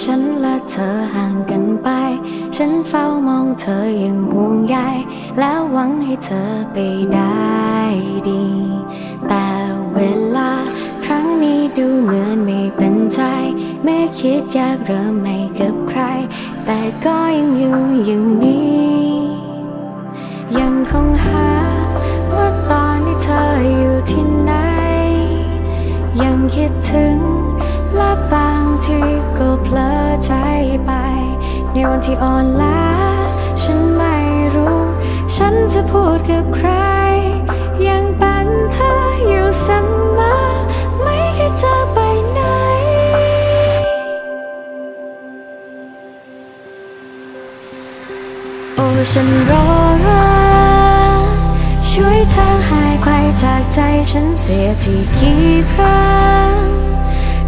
ฉันและเธอห่างกันไป ฉันเฝ้ามองเธออย่างห่วงใย แล้วหวังให้เธอไปได้ดี แต่เวลาครั้งนี้ดูเหมือนไม่เป็นใจไม่คิดอยากเริ่มใหม่กับใคร แต่ก็ยังอยู่อย่างนี้ ยังคงหาว่าตอนที่เธออยู่ที่ไหน ยังคิดถึง ที่อ่อนล้า ฉันไม่รู้ ฉันจะพูดกับใคร ยังเป็นเธออยู่เสมอไม่เคยจะไปไหน โอ้ฉันรอรักช่วยเธอหายไปจากใจฉันเสียทีกี่ครั้ง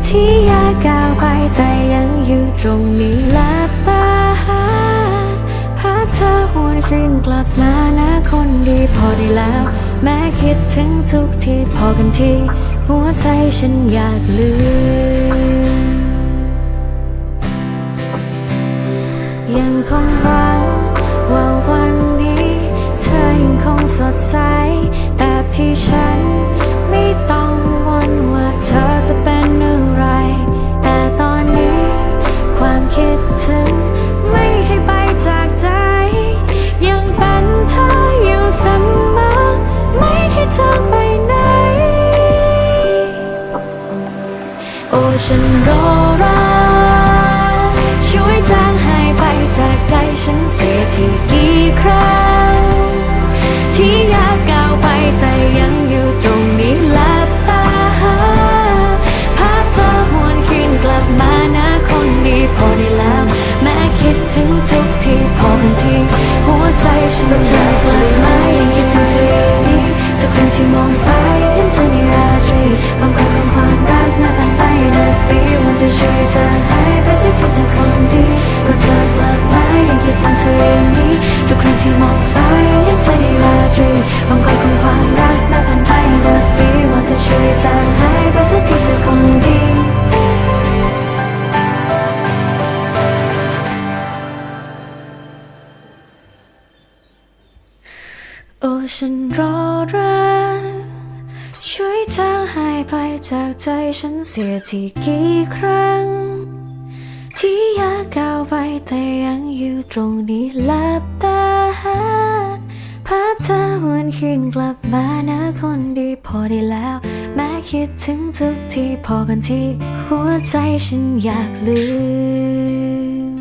ที่อยากก้าวไปแต่ยังอยู่ตรงนี้และตา อหวนคืนกลับมานะคนดีพอได้แล้ว แม้คิดถึงทุกทีพอกันทีหัวใจฉันอยากลืมยังคงหวังว่าวันนี้ เธอยังคงสดใสแบบที่ฉัน ฉันรอรัก มายังคิดถึงเธออย่างนี้ทุกครั้งที่มองฟ้าเห็นเธอในราตรีความรักของความรักมาผ่านไปนับปีวันจะช่วยเธอหายไปสักทีเธอคนดีโอ้ฉันรอรักช่วยจางหายไปจากใจฉันเสียทีกี่ครั้ง ที่อยากก้าวไปแต่ยังอยู่ตรงนี้หลับตาหาภาพเธอหวนคืนกลับมานะคนดีพอได้แล้ว แม้คิดถึงทุกทีพอกันที่ หัวใจฉันอยากลืม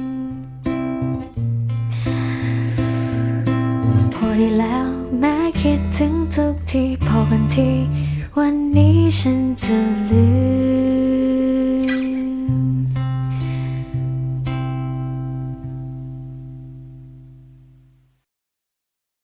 พอได้แล้ว แม้คิดถึงทุกทีพอกันที่ วันนี้ฉันจะลืม